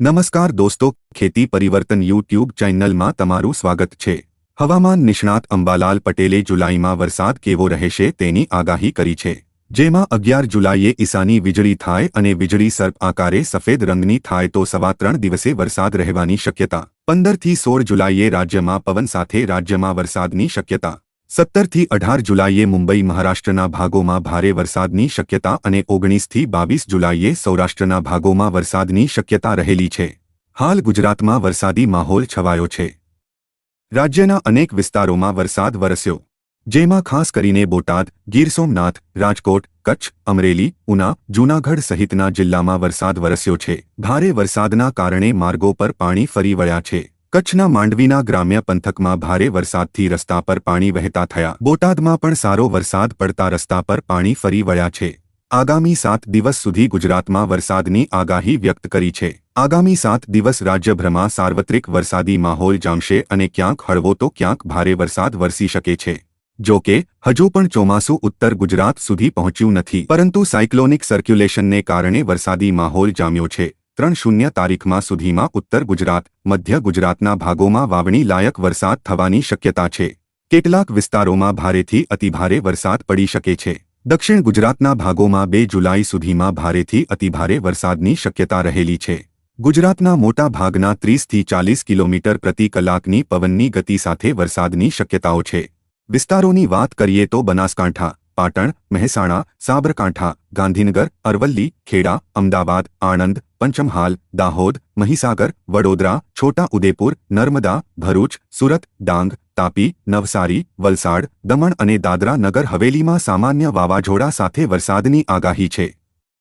નમસ્કાર દોસ્તો, ખેતી પરિવર્તન યુટ્યુબ ચેનલમાં તમારું સ્વાગત છે. હવામાન નિષ્ણાત અંબાલાલ પટેલે જુલાઈમાં વરસાદ કેવો રહેશે તેની આગાહી કરી છે. જેમાં અગિયાર જુલાઈએ ઈસાની વીજળી થાય અને વીજળી સર્પ આકારે સફેદ રંગની થાય તો સવા ત્રણ દિવસે વરસાદ રહેવાની શક્યતા. પંદરથી સોળ જુલાઈએ રાજ્યમાં પવન સાથે રાજ્યમાં વરસાદની શક્યતા. સત્તરથી અઢાર જુલાઈએ મુંબઈ મહારાષ્ટ્રના ભાગોમાં ભારે વરસાદની શક્યતા અને ઓગણીસથી બાવીસ જુલાઈએ સૌરાષ્ટ્રના ભાગોમાં વરસાદની શક્યતા રહેલી છે. હાલ ગુજરાતમાં વરસાદી માહોલ છવાયો છે. રાજ્યના અનેક વિસ્તારોમાં વરસાદ વરસ્યો. જેમાં ખાસ કરીને બોટાદ, ગીર સોમનાથ, રાજકોટ, કચ્છ, અમરેલી, ઉના, જૂનાગઢ સહિતના જિલ્લામાં વરસાદ વરસ્યો છે. ભારે વરસાદના કારણે માર્ગો પર પાણી ફરી વળ્યા છે. કચ્છના માંડવીના ગ્રામ્ય પંથકમાં ભારે વરસાદથી રસ્તા પર પાણી વહેતા થયા. બોટાદમાં પણ સારો વરસાદ પડતા રસ્તા પર પાણી ફરી વળ્યા છે. આગામી સાત દિવસ સુધી ગુજરાતમાં વરસાદની આગાહી વ્યક્ત કરી છે. આગામી સાત દિવસ રાજ્યભરમાં સાર્વત્રિક વરસાદી માહોલ જામશે અને ક્યાંક હળવો તો ક્યાંક ભારે વરસાદ વરસી શકે છે. જો કે, હજુ પણ ચોમાસું ઉત્તર ગુજરાત સુધી પહોંચ્યું નથી. પરંતુ સાયક્લોનિક સર્ક્યુલેશનને કારણે વરસાદી માહોલ જામ્યો છે. ત્રણ શૂન્ય તારીખમાં સુધીમાં ઉત્તર ગુજરાત, મધ્ય ગુજરાતના ભાગોમાં વાવણી લાયક વરસાદ થવાની શક્યતા છે. કેટલાક વિસ્તારોમાં ભારેથી અતિભારે વરસાદ પડી શકે છે. દક્ષિણ ગુજરાતના ભાગોમાં બે જુલાઈ સુધીમાં ભારેથી અતિભારે વરસાદની શક્યતા રહેલી છે. ગુજરાતના મોટા ભાગના ત્રીસથી ચાલીસ કિલોમીટર પ્રતિ કલાકની પવનની ગતિ સાથે વરસાદની શક્યતાઓ છે. વિસ્તારોની વાત કરીએ તો બનાસકાંઠા પાટણ, મહેસાણા, સાબરકાંઠા, ગાંધીનગર, અરવલ્લી, ખેડા, અમદાવાદ, આણંદ, પંચમહાલ, દાહોદ, મહીસાગર, વડોદરા, છોટા ઉદેપુર, નર્મદા, ભરૂચ, સુરત, ડાંગ, તાપી, નવસારી, વલસાડ, દમણ અને દાદરા નગર હવેલીમાં સામાન્ય વાવાઝોડા સાથે વરસાદની આગાહી છે.